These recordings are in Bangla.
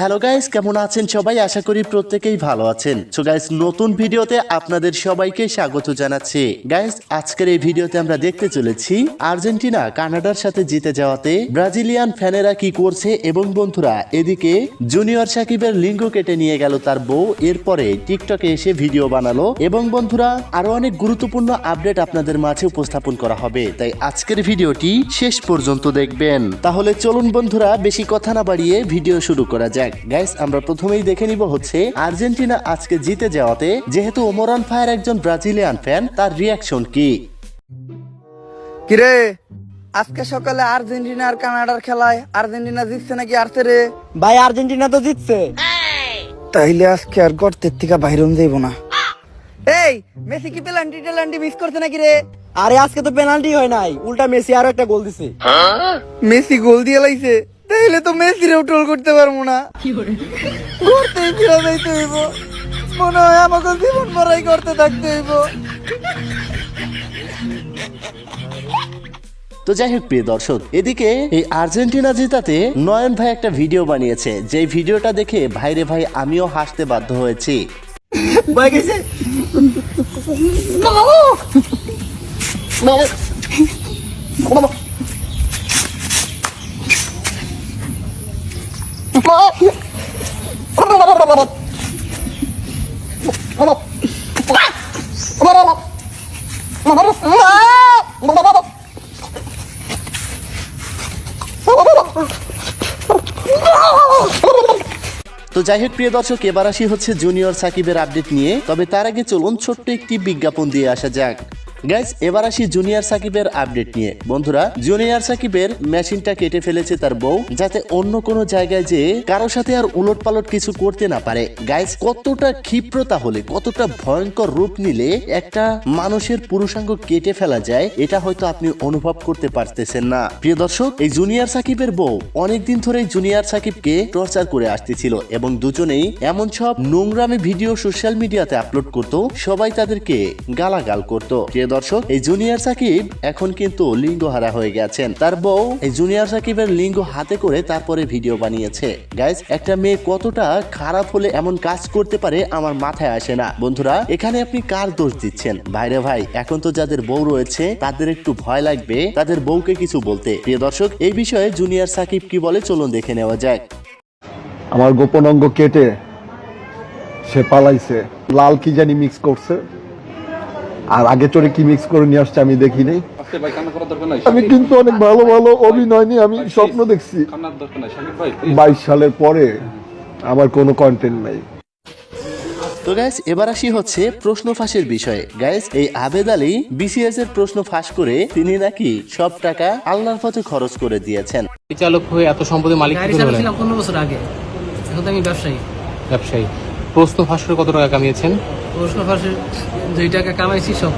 হ্যালো গাইস কেমন আছেন সবাই? আশা করি প্রত্যেকেই ভালো আছেন। সো গাইস নতুন ভিডিওতে আপনাদের সবাইকে স্বাগত জানাচ্ছি। গাইস আজকের এই ভিডিওতে আমরা দেখতে চলেছি আর্জেন্টিনা, কানাডার সাথে জিতে যাওয়াতে ব্রাজিলিয়ান ফ্যানেরা কি করছে এবং বন্ধুরা, এদিকে জুনিয়র সাকিবের লিঙ্গ কেটে নিয়ে গেল তার বউ, এরপরে টিকটকে এসে ভিডিও বানালো এবং বন্ধুরা, আরও অনেক গুরুত্বপূর্ণ আপডেট আপনাদের মাঝে উপস্থাপন করা হবে। তাই আজকের ভিডিওটি শেষ পর্যন্ত দেখবেন। তাহলে চলুন বন্ধুরা, বেশি কথা না বাড়িয়ে ভিডিও শুরু করা যাক। গাইস আমরা প্রথমেই দেখে নিব হচ্ছে আর্জেন্টিনা আজকে জিতে যাওয়াতে যেহেতু ওমরান ফায়ার একজন ব্রাজিলিয়ান ফ্যান তার রিয়াকশন কি? কিরে আজকে সকালে আর্জেন্টিনা আর কানাডার খেলায় আর্জেন্টিনা জিতছে নাকি আরছে রে? ভাই আর্জেন্টিনা তো জিতছে। তাইলে আজকে আর গর্তের থেকে বাইরন যাইব না। এই মেসি কি পেলান্টি টেলান্টি মিস করছে নাকি রে? আরে আজকে তো পেনাল্টি হয় নাই। উল্টা মেসি আরও একটা গোল দিছে। মেসি গোল দিয়ে লাইছে। তাইলে তো মেসিরেও টোল করতে পারব না। ঘুরতে ফিরে যাইতে হইব। মনে হয় আমাকে জীবন ভরাই করতে থাকতে হইব। তো যাই হোক প্রিয় দর্শক এদিকে এই আর্জেন্টিনা জেতাতে নয়ন ভাই একটা ভিডিও বানিয়েছে। যে ভিডিওটা দেখে ভাইরে ভাই আমিও হাসতে বাধ্য হয়েছি। ভাই তো যাই হোক, প্রিয় দর্শক, এবার আসি হচ্ছে জুনিয়র সাকিবের আপডেট নিয়ে। তবে তার আগে চলুন ছোট্ট একটি বিজ্ঞাপন দিয়ে আসা যাক। গাইস এবার আসি জুনিয়র সাকিবের আপডেট নিয়ে। বন্ধুরা জুনিয়র সাকিবের মেশিনটা কেটে ফেলেছে তার বউ, যাতে অন্য কোনো জায়গায় যে কারও সাথে আর উলট পালট কিছু করতে না পারে। গাইস কতটা ক্ষিপ্রতা হলে, কতটা ভয়ঙ্কর রূপ নিলে একটা মানুষের পুরুষাঙ্গ কেটে ফেলা যায়, এটা হয়তো আপনি অনুভব করতে পারতেছেন না। প্রিয় দর্শক, এই জুনিয়র সাকিবের বউ অনেকদিন ধরেই জুনিয়র সাকিবকে টর্চার করে আসতেছিল এবং দুজনেই এমন সব নোংরামি ভিডিও সোশ্যাল মিডিয়াতে আপলোড করত, সবাই তাদেরকে গালাগাল করত। প্রিয় দর্শক, এই জুনিয়র সাকিব এখন কিন্তু লিঙ্গহারা হয়ে গেছেন। তার বউ এই জুনিয়র সাকিবের লিঙ্গ হাতে করে তারপরে ভিডিও বানিয়েছে। গাইজ একটা মেয়ে কতটা খারাপ হলে এমন কাজ করতে পারে আমার মাথায় আসে না। বন্ধুরা, এখানে আপনি কার দোষ দিচ্ছেন? ভাইরে ভাই, এখন তো যাদের বউ রয়েছে, তাদের একটু ভয় লাগবে তাদের বউকে কিছু বলতে। প্রিয় দর্শক, এই বিষয়ে জুনিয়র সাকিব কি বলে চলুন দেখে নেওয়া যাক। আমার গোপন অঙ্গ কেটে সে পালাইছে। লাল কি জানি মিক্স করছে। আর আগে চড়ে কি মিক্স করে নিয়ে আসছে আমি দেখি নাই। আমি কিন্তু অনেক ভালো ভালো অভিনয় নিয়ে আমি স্বপ্ন দেখছি। বাইশ সালের পরে আমার কোনো কন্টেন্ট নাই। তো গাইস এবার আসি হচ্ছে প্রশ্ন ফাঁসের বিষয়ে। গাইস এই আবেদ আলী বিসিএস এর প্রশ্ন ফাঁস করে তিনি নাকি সব টাকা আল্লাহর পথে খরচ করে দিয়েছেন। পরিচালক হয়ে এত সম্পদের মালিক চালাচ্ছিলাম পনেরো বছর আগে। এখন তো আমি ব্যবসায়ী। ব্যবসায়ী। প্রশ্ন ফাঁস করে কত টাকা কামিয়েছেন? প্রশ্ন ফাঁসে দুই টাকা কামাইছি সব।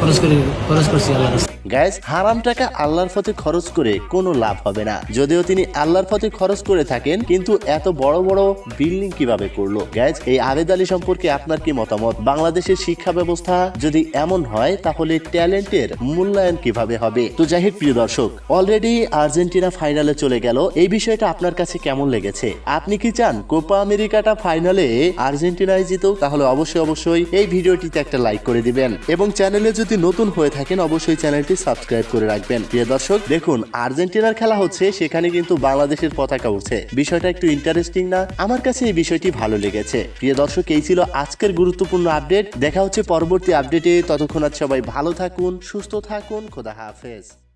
খরচ করে খরচ করছি আল্লাহ গাইস হারাম টাকা আল্লাহর পথে খরচ করে কোনো লাভ হবে না। যদিও তিনি আল্লাহর পথে খরচ করে থাকেন, কিন্তু এত বড় বড় বিল্ডিং কীভাবে করল? গাইস এই আবেদ আলী সম্পর্কে আপনার কি মতামত? বাংলাদেশের শিক্ষা ব্যবস্থা যদি এমন হয়, তাহলে ট্যালেন্টের মূল্যায়ন কীভাবে হবে? তো যাই প্রিয় দর্শক অলরেডি আর্জেন্টিনা ফাইনালে চলে গেল। এই বিষয়টা আপনার কাছে কেমন লেগেছে? আপনি কি চান কোপা আমেরিকাটা ফাইনালে আর্জেন্টিনায় জিতুক? তাহলে অবশ্যই অবশ্যই এই ভিডিওটিতে একটা লাইক করে দিবেন। এবং চ্যানেলে যদি নতুন হয়ে থাকেন, অবশ্যই চ্যানেলটি সাবস্ক্রাইব করে রাখবেন। প্রিয় দর্শক, দেখুন, আর্জেন্টিনার খেলা হচ্ছে, সেখানে কিন্তু বাংলাদেশের পতাকা উঠছে। বিষয়টা একটু ইন্টারেস্টিং না? আমার কাছে এই বিষয়টি ভালো লেগেছে। প্রিয় দর্শক, এই ছিল আজকের গুরুত্বপূর্ণ আপডেট। দেখা হচ্ছে পরবর্তী আপডেটে। ততক্ষণ সবাই ভালো থাকুন, সুস্থ থাকুন। খোদা হাফেজ।